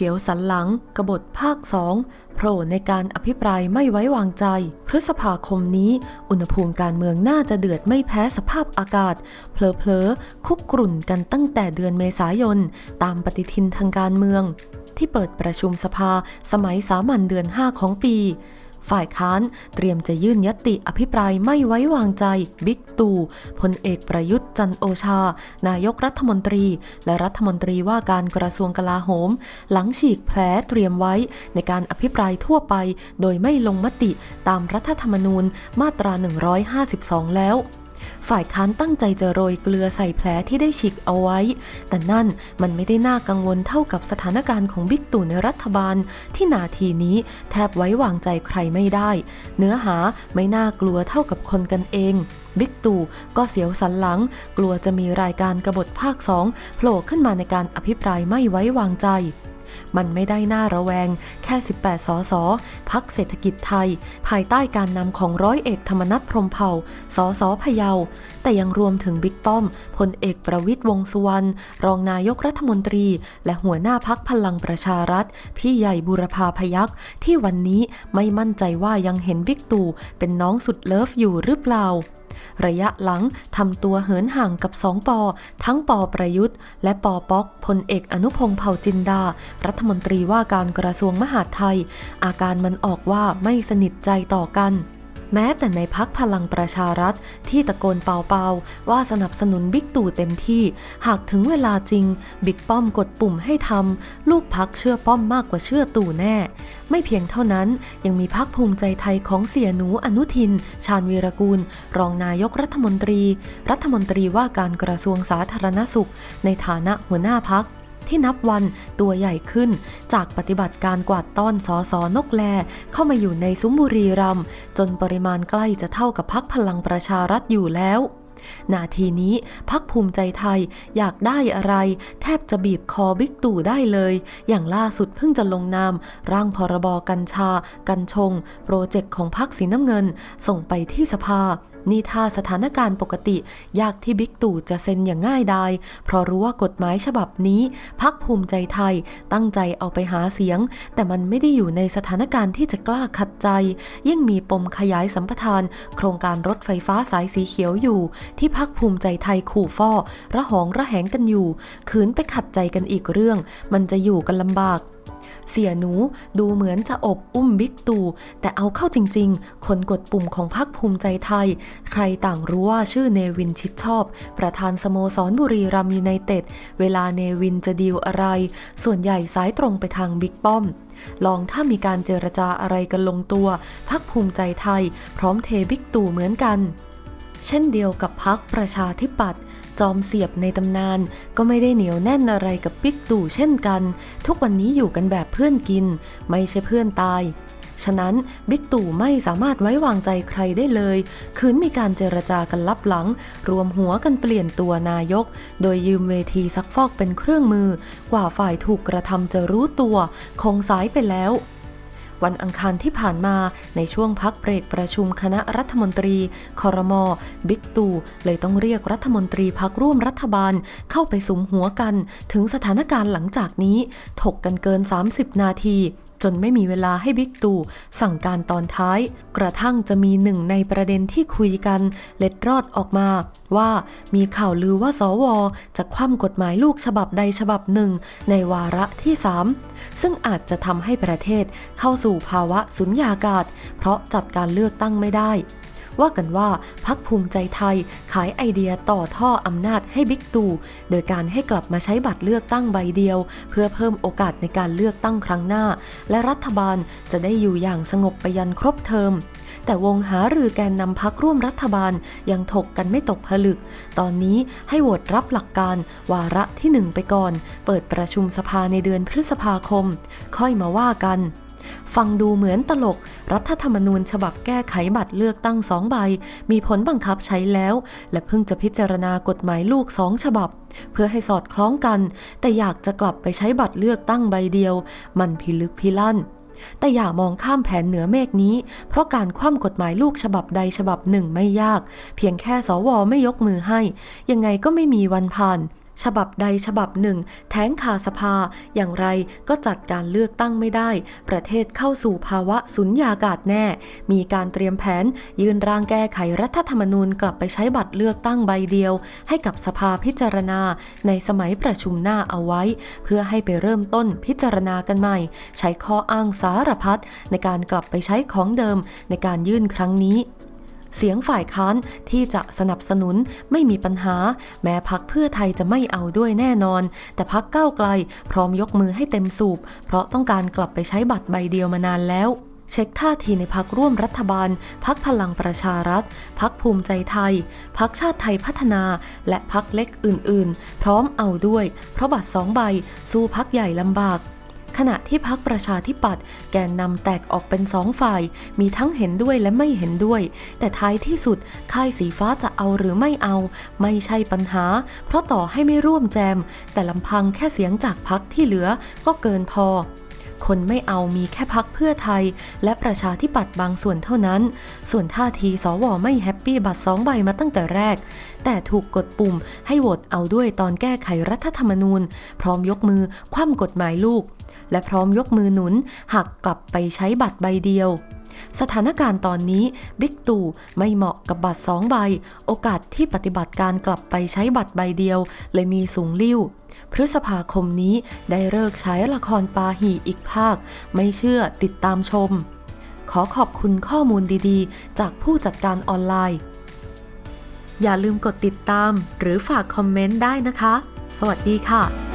เสียวสันหลังกบฏภาคสองโผล่ในการอภิปรายไม่ไว้วางใจ พฤษภาคมนี้ อุณหภูมิการเมืองน่าจะเดือดไม่แพ้สภาพอากาศ เพลอๆ คุกกรุ่นกันตั้งแต่เดือนเมษายน ตามปฏิทินทางการเมือง ที่เปิดประชุมสภาสมัยสามัญเดือน 5 ของปี ฝ่ายค้านเตรียมจะยื่นยติอภิปรายไม่ไว้วางใจ บิ๊กตู่พลเอกประยุทธ์จันโอชา นายกรัฐมนตรี และรัฐมนตรีว่าการกระทรวงกลาโหม หลังฉีกแผลเตรียมไว้ในการอภิปรายทั่วไป โดยไม่ลงมติตามรัฐธรรมนูญมาตรา 152 แล้ว ฝ่ายค้านตั้งใจจะโรยเกลือใส่แผลที่ได้ฉีกเอาไว้ แต่นั่นมันไม่ได้น่ากังวลเท่ากับสถานการณ์ของบิ๊กตู่ในรัฐบาล ที่นาทีนี้แทบไว้วางใจใครไม่ได้ เนื้อหาไม่น่ากลัวเท่ากับคนกันเองบิ๊กตู่ก็เสียวสันหลัง กลัวจะมีรายการกบฏภาคสองโผล่ขึ้นมาในการอภิปรายไม่ไว้วางใจ มันไม่ได้น่าระแวง แค่ 18 สส พักเศรษฐกิจไทย ภายใต้การนำของร้อยเอกธรรมนัฐพรมเผ่า สสพะเยา แต่ยังรวมถึงบิ๊กป้อมพลเอกประวิตยวงสุวรรณ รองนายกรัฐมนตรี และหัวหน้าพักพลังประชารัฐ พี่ใหญ่บุรพาพยักษ์ที่วันนี้ไม่มั่นใจว่ายังเห็นบิ๊กตู่เป็นน้องสุดเลิฟอยู่หรือเปล่า ระยะหลังทำตัวเหินห่างกับสองปอ ทั้งปอประยุทธ์ และปอป๊อกพลเอกอนุพงษ์เผ่าจินดา รัฐมนตรีว่าการกระทรวงมหาดไทย อาการมันออกว่าไม่สนิทใจต่อกัน แม้แต่ในพักพลังประชารัฐที่ตะโกนเป่าๆ ว่าสนับสนุนบิ๊กตู่เต็มที่ หากถึงเวลาจริง บิ๊กป้อมกดปุ่มให้ทำลูกพักเชื่อป้อมมากกว่าเชื่อตู่แน่ ไม่เพียงเท่านั้นยังมีพักภูมิใจไทยของเสียหนูอนุทิน ชาญวีรกูล รองนายกรัฐมนตรี รัฐมนตรีว่าการกระทรวงสาธารณสุข ในฐานะหัวหน้าพัก ที่นับวันตัวใหญ่ขึ้น จากปฏิบัติการกวาดต้อนสอสอนกแลเข้ามาอยู่ในซุ้มบุรีรัมย์จนปริมาณใกล้จะเท่ากับพักพลังประชารัฐอยู่แล้วนาทีนี้พักภูมิใจไทยอยากได้อะไร แทบจะบีบคอบิ๊กตู่ได้เลย อย่างล่าสุดเพิ่งจะลงนาม ร่างพรบกัญชา กัญชง โปรเจกต์ของพักสีน้ำเงิน ส่งไปที่สภา นี่ถ้าสถานการณ์ปกติ ยากที่บิ๊กตู่จะเซ็นอย่างง่ายดายเพราะรู้ว่ากฎหมายฉบับนี้พักภูมิใจไทยตั้งใจเอาไปหาเสียง แต่มันไม่ได้อยู่ในสถานการณ์ที่จะกล้าขัดใจ ยิ่งมีปมขยายสัมปทาน โครงการรถไฟฟ้าสายสีเขียวอยู่ ที่พักภูมิใจไทยขู่ฟ้อระหองระแหงกันอยู่คืนไปขัดใจกันอีกเรื่อง มันจะอยู่กันลำบาก เสียหนูดูเหมือนจะอบอุ้มบิ๊กตู่แต่เอาเข้าจริง ๆ คนกดปุ่มของพรรคภูมิใจไทย ใครต่างรู้ว่าชื่อเนวินชิดชอบ ประธานสโมสรบุรีรัมย์ยูไนเต็ด เวลาเนวินจะดีลอะไร ส่วนใหญ่สายตรงไปทางบิ๊กป้อมลองถ้ามีการเจรจาอะไรกันลงตัวพรรคภูมิใจไทย พร้อมเทบิ๊กตู่เหมือนกัน เช่นเดียวกับพักประชาธิปัตย์ จอมเสียบในตำนาน ก็ไม่ได้เหนียวแน่นอะไรกับบิ๊กตู่เช่นกัน ทุกวันนี้อยู่กันแบบเพื่อนกิน ไม่ใช่เพื่อนตาย ฉะนั้นบิ๊กตู่ไม่สามารถไว้วางใจใครได้เลย คืนมีการเจรจากันลับหลัง รวมหัวกันเปลี่ยนตัวนายก โดยยืมเวทีซักฟอกเป็นเครื่องมือ กว่าฝ่ายถูกกระทำจะรู้ตัว คงสายไปแล้ว วันอังคารที่ผ่านมาในช่วงพักเบรกประชุมคณะรัฐมนตรีคอรมอบิ๊กตู่เลยต้องเรียกรัฐมนตรีพักร่วมรัฐบาลเข้าไปสุมหัวกัน ถึงสถานการณ์หลังจากนี้ ถกกันเกิน 30 นาที จนไม่มีเวลาให้บิ๊กตู่สั่งการตอนท้าย กระทั่งจะมีหนึ่งในประเด็นที่คุยกัน เล็ดรอดออกมา ว่ามีข่าวลือว่าสว จะคว่ำกฎหมายลูกฉบับใดฉบับหนึ่ง ในวาระที่ 3 ซึ่งอาจจะทำให้ประเทศเข้าสู่ภาวะสุญญากาศ เพราะจัดการเลือกตั้งไม่ได้ ว่ากันว่าพักภูมิใจไทยขายไอเดียต่อท่ออำนาจให้บิ๊กตู่ โดยการให้กลับมาใช้บัตรเลือกตั้งใบเดียว เพื่อเพิ่มโอกาสในการเลือกตั้งครั้งหน้า และรัฐบาลจะได้อยู่อย่างสงบไปยันครบเทอมแต่วงหารือแกนนำพักร่วมรัฐบาลยังถกกันไม่ตกผลึก ตอนนี้ให้โหวตรับหลักการวาระที่หนึ่งไปก่อน เปิดประชุมสภาในเดือนพฤษภาคม ค่อยมาว่ากัน ฟังดูเหมือนตลก รัฐธรรมนูญฉบับแก้ไขบัตรเลือกตั้งสองใบ มีผลบังคับใช้แล้ว และเพิ่งจะพิจารณากฎหมายลูกสองฉบับ เพื่อให้สอดคล้องกัน แต่อยากจะกลับไปใช้บัตรเลือกตั้งใบเดียว มันพิลึกพิลั่นแต่อย่ามองข้ามแผนเหนือเมฆนี้ เพราะการคว่ำกฎหมายลูกฉบับใดฉบับหนึ่งไม่ยาก เพียงแค่สวไม่ยกมือให้ ยังไงก็ไม่มีวันผ่าน ฉบับใดฉบับหนึ่ง แท้งคาสภา อย่างไรก็จัดการเลือกตั้งไม่ได้ ประเทศเข้าสู่ภาวะสุญญากาศแน่ มีการเตรียมแผน ยื่นร่างแก้ไขรัฐธรรมนูญกลับไปใช้บัตรเลือกตั้งใบเดียว ให้กับสภาพิจารณา ในสมัยประชุมหน้าเอาไว้ เพื่อให้ไปเริ่มต้นพิจารณากันใหม่ ใช้ข้ออ้างสารพัดในการกลับไปใช้ของเดิมในการยื่นครั้งนี้ เสียงฝ่ายค้านที่จะสนับสนุนไม่มีปัญหา แม้พักเพื่อไทยจะไม่เอาด้วยแน่นอน แต่พักก้าวไกลพร้อมยกมือให้เต็มสูบ เพราะต้องการกลับไปใช้บัตรใบเดียวมานานแล้วเช็คท่าทีในพักร่วมรัฐบาล พักพลังประชารัฐ พักภูมิใจไทย พักชาติไทยพัฒนา และพักเล็กอื่นๆ พร้อมเอาด้วย เพราะบัตรสองใบ สู้พักใหญ่ลำบาก ขณะที่พักประชาธิปัตย์แกนนำแตกออกเป็นสองฝ่าย มีทั้งเห็นด้วยและไม่เห็นด้วย แต่ท้ายที่สุดค่ายสีฟ้าจะเอาหรือไม่เอา ไม่ใช่ปัญหา เพราะต่อให้ไม่ร่วมแจม แต่ลำพังแค่เสียงจากพักที่เหลือก็เกินพอคนไม่เอามีแค่พักเพื่อไทย และประชาธิปัตย์บางส่วนเท่านั้น ส่วนท่าทีสวไม่แฮปปี้บัตรสองใบมาตั้งแต่แรก แต่ถูกกดปุ่มให้โหวตเอาด้วยตอนแก้ไขรัฐธรรมนูญ พร้อมยกมือคว่ำกฎหมายลูก และพร้อมยกมือหนุนหักกลับไปใช้บัตรใบเดียว สถานการณ์ตอนนี้บิ๊กตู่ไม่เหมาะกับบัตรสองใบ โอกาสที่ปฏิบัติการกลับไปใช้บัตรใบเดียว เลยมีสูงลิ่วพฤษภาคมนี้ได้เลิกใช้ละครปาหีอีกภาค ไม่เชื่อติดตามชม ขอขอบคุณข้อมูลดีๆ จากผู้จัดการออนไลน์ อย่าลืมกดติดตามหรือฝากคอมเมนต์ได้นะคะ สวัสดีค่ะ